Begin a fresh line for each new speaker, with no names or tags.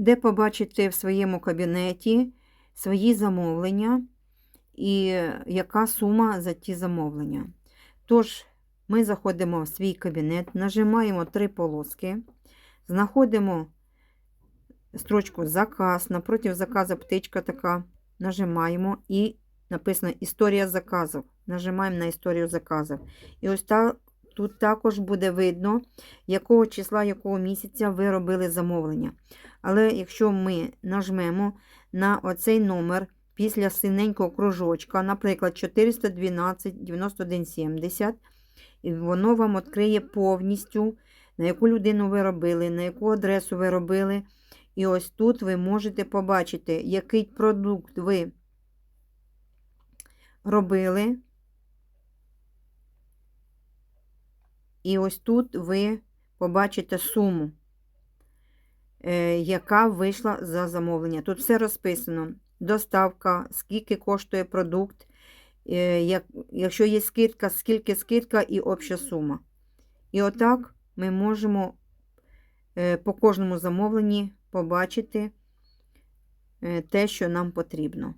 де побачити в своєму кабінеті свої замовлення і яка сума за ті замовлення. Тож, ми заходимо в свій кабінет, нажимаємо три полоски, знаходимо строчку Заказ, напроти заказу птичка така, нажимаємо і написано Історія заказів. Нажимаємо на історію заказів. І ось та, тут також буде видно, якого числа, якого місяця ви робили замовлення. Але якщо ми нажмемо на оцей номер після синенького кружочка, наприклад, 412 91 70, і воно вам відкриє повністю, на яку людину ви робили, на яку адресу ви робили. І ось тут ви можете побачити, який продукт ви робили. І ось тут ви побачите суму, е, яка вийшла за замовлення. Тут все розписано. Доставка, скільки коштує продукт, е, якщо є скидка, скільки скидка і обща сума. І отак ми можемо е, по кожному замовленні побачити те, що нам потрібно.